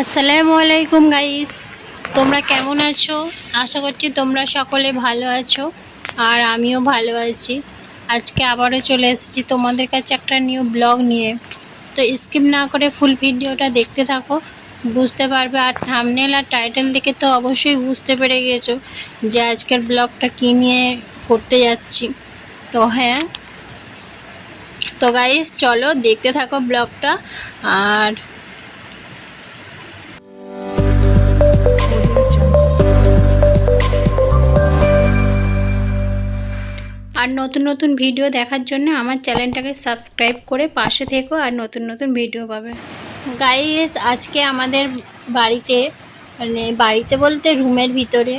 আসসালামু আলাইকুম গাইস তোমরা কেমন আছো? আশা করছি তোমরা সকলে ভালো আছো, আর আমিও ভালো আছি। আজকে আবারও চলে এসেছি তোমাদের কাছে একটা নিউ ব্লগ নিয়ে। তো স্কিপ না করে ফুল ভিডিওটা দেখতে থাকো, বুঝতে পারবে। আর থামনেল আর টাইটেল দেখে তো অবশ্যই বুঝতে পেরে গিয়েছো যে আজকের ব্লগটা কী নিয়ে করতে যাচ্ছি। তো হ্যাঁ তো গাইস চলো দেখতে থাকো ব্লগটা আর আর নতুন নতুন ভিডিও দেখার জন্য আমার চ্যানেলটাকে সাবস্ক্রাইব করে পাশে থেকো আর নতুন নতুন ভিডিও পাবে। গাইস আজকে আমাদের বাড়িতে মানে বাড়িতে বলতে রুমের ভিতরে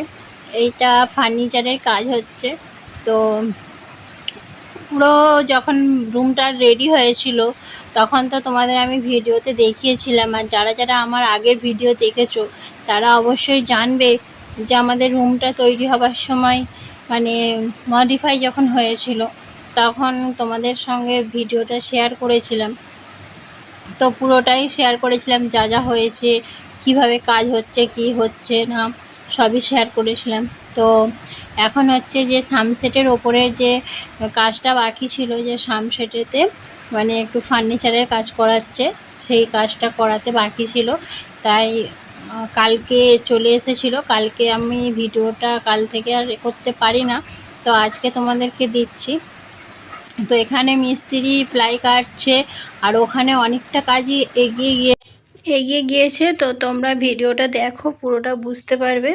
এইটা ফার্নিচারের কাজ হচ্ছে। তো পুরো যখন রুমটা রেডি হয়েছিল, তখন তো তোমাদের আমি ভিডিওতে দেখিয়েছিলাম। আর যারা যারা আমার আগের ভিডিও দেখেছ, তারা অবশ্যই জানবে যে আমাদের রুমটা তৈরি হবার সময় মানে মডিফাই যখন হয়েছিল, তখন তোমাদের সঙ্গে ভিডিওটা শেয়ার করেছিলাম। তো পুরোটাই শেয়ার করেছিলাম, যা যা হয়েছে, কীভাবে কাজ হচ্ছে, কি হচ্ছে না, সবই শেয়ার করেছিলাম। তো এখন হচ্ছে যে সামসেটের ওপরের যে কাজটা বাকি ছিল, যে সামসেটেতে মানে একটু ফার্নিচারের কাজ করাচ্ছে, সেই কাজটা করাতে বাকি ছিল। তাই কালকে চলে এসেছিল। কালকে আমি ভিডিওটা কাল থেকে আর করতে পারি না। তো আজকে তোমাদেরকে দিচ্ছি। তো এখানে মিস্ত্রি প্লাই কাটছে আর ওখানে অনেকটা কাজই এগিয়ে গিয়ে এগিয়ে গিয়েছে। তো তোমরা ভিডিওটা দেখো, পুরোটা বুঝতে পারবে।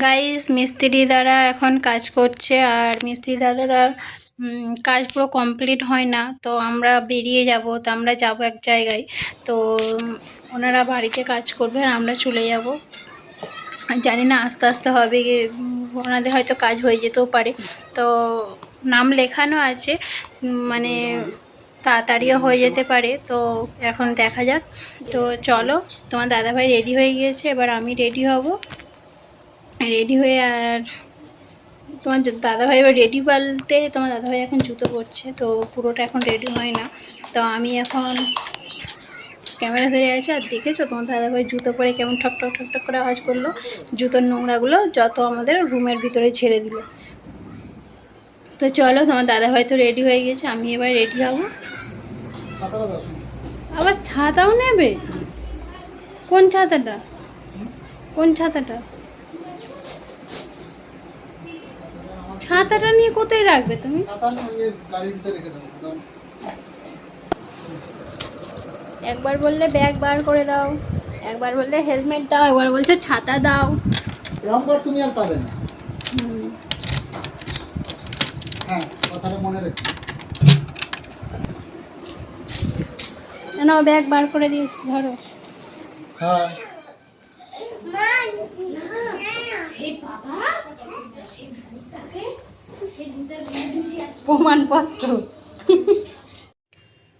গাইস মিস্ত্রি দ্বারা এখন কাজ করছে আর মিস্ত্রি দ্বারা কাজ পুরো কমপ্লিট হয় না। তো আমরা বেরিয়ে যাব। তো আমরা যাব এক জায়গায়। তো ওনারা বাড়িতে কাজ করবে আর আমরা চলে যাব। জানি না, আস্তে আস্তে হবে ওনাদের হয়তো কাজ হয়ে যেতেও পারে। তো, নাম লেখানো আছে। মানে তাড়াতাড়িও হয়ে যেতে পারে। তো, এখন দেখা যাক। তো চলো, তোমার দাদাভাই রেডি হয়ে গিয়েছে। এবার আমি রেডি হব। রেডি হয়ে আর তোমার দাদাভাই এবার রেডি বলতে তোমার দাদাভাই এখন জুতো পরছে, তো পুরোটা এখন রেডি হয় না। তো আমি এখন ক্যামেরা ধরে আছে আর দেখেছ তোমার দাদাভাই জুতো পরে কেমন ঠক ঠক ঠক ঠক করে আওয়াজ করল? জুতোর নোংরাগুলো যত আমাদের রুমের ভিতরে ছেড়ে দিল। তো চলো, তোমার দাদাভাই তো রেডি হয়ে গেছে, আমি এবার রেডি হব। আবার ছাতাও নেবে? কোন ছাতাটা? কোন ছাতাটা? ছাতাটা নিয়ে কোথায় রাখবে তুমি একবার বললে ব্যাগ বার করে দাও একবার বললে হেলমেট দাও একবার বলছো ছাতা দাও করে তুমি আর পাবে না হ্যাঁ কথাটা মনে রেখো নাও ব্যাগ বার করে দিয়েছি ধরো হ্যাঁ প্রমাণপত্র।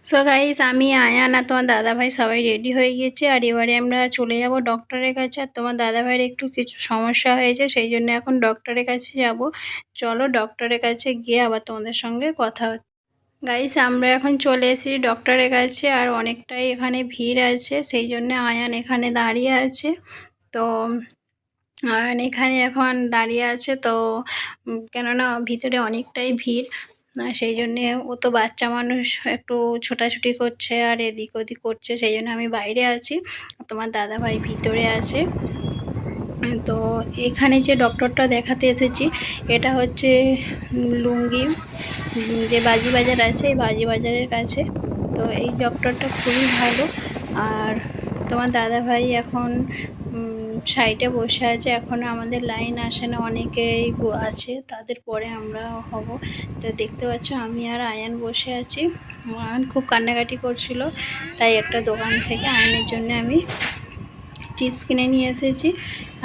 সো গাইস আমি আয়ান আর তোমার দাদাভাই সবাই রেডি হয়ে গেছে আর এবারে আমরা চলে যাব ডক্টরের কাছে। আর তোমার দাদাভাইয়ের একটু কিছু সমস্যা হয়েছে, সেই জন্য এখন ডক্টরের কাছে যাব। চলো ডক্টরের কাছে গিয়ে আবার তোমাদের সঙ্গে কথা হচ্ছে। গাইস আমরা এখন চলে এসেছি ডক্টরের কাছে, আর অনেকটাই এখানে ভিড় আছে, সেই জন্য আয়ান এখানে দাঁড়িয়ে আছে। তো আয়ান এখানে এখন দাঁড়িয়ে আছে তো কেননা ভিতরে অনেকটাই ভিড় সেই জন্যে ও তো বাচ্চা মানুষ একটু ছোটাছুটি করছে আর এদিক ওদিক করছে, সেই জন্য আমি বাইরে আছি। আর তোমার দাদাভাই ভিতরে আছে। তো এখানে যে ডক্টরটা দেখাতে এসেছি, এটা হচ্ছে লুঙ্গি যে বাজি বাজার আছে, এই বাজি বাজারের কাছে। তো এই ডক্টরটা খুবই ভালো। আর তোমার দাদাভাই এখন সাইডে বসে আছে এখনও আমাদের লাইন আসে না, অনেকেই আছে, তাদের পরে আমরা হব। তো দেখতে পাচ্ছ, আমি আর আয়ান বসে আছি। আয়ান খুব কান্নাকাটি করছিল, তাই একটা দোকান থেকে আয়নের জন্য আমি চিপস কিনে নিয়ে এসেছি।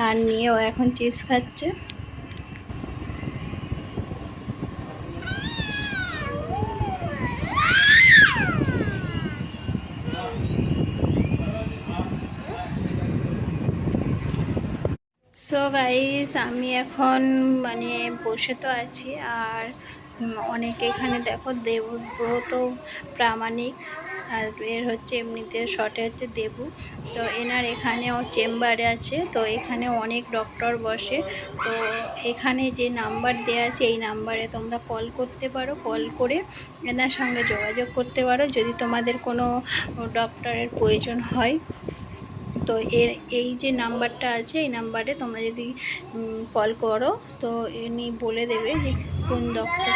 আর নিয়েও এখন চিপস খাচ্ছে। সো গাইস আমি এখন মানে বসে তো আছি আর অনেকে এখানে দেখো দেবব্রত প্রামাণিক আর এর হচ্ছে এমনিতে শর্টে হচ্ছে দেবু। তো এনার এখানেও চেম্বারে আছে, তো এখানে অনেক ডক্টর বসে। তো এখানে যে নাম্বার দেওয়া আছে, এই নাম্বারে তোমরা কল করতে পারো। কল করে এনার সঙ্গে যোগাযোগ করতে পারো। যদি তোমাদের কোনো ডক্টরের প্রয়োজন হয় তো এর, এই যে নাম্বারটা আছে, এই নাম্বারে তোমরা যদি কল করো, তো ইনি বলে দেবে যে কোন ডক্টর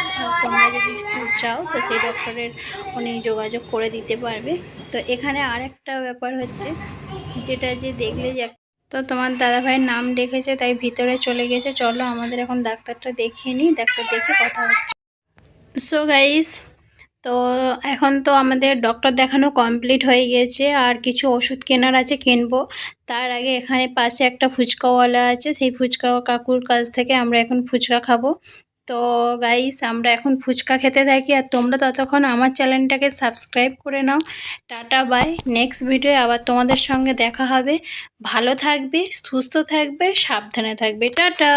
তোমরা যদি চাও, তো সেই ডক্টরের উনি যোগাযোগ করে দিতে পারবে। তো এখানে আরেকটা ব্যাপার হচ্ছে, যেটা যে দেখলে যে তো তোমার দাদাভাইয়ের নাম ডেকেছে, তাই ভিতরে চলে গেছে। চলো আমাদের এখন ডাক্তারটা দেখিয়ে নিই, ডাক্তার দেখে কথা হচ্ছে। সো গাইস তো এখন তো আমাদের ডক্টর দেখানো কমপ্লিট হয়ে গেছে, আর কিছু ওষুধ কেনার আছে কিনবো। তার আগে এখানে পাশে একটা ফুচকাওয়ালা আছে, সেই ফুচকা কাকুর কাছ থেকে আমরা এখন ফুচকা খাব। তো গাইস আমরা এখন ফুচকা খেতে থাকি, আর তোমরা ততক্ষণ আমার চ্যানেলটাকে সাবস্ক্রাইব করে নাও। টাটা বাই নেক্সট ভিডিও আবার তোমাদের সঙ্গে দেখা হবে। ভালো থাকবে, সুস্থ থাকবে, সাবধানে থাকবে। টাটা!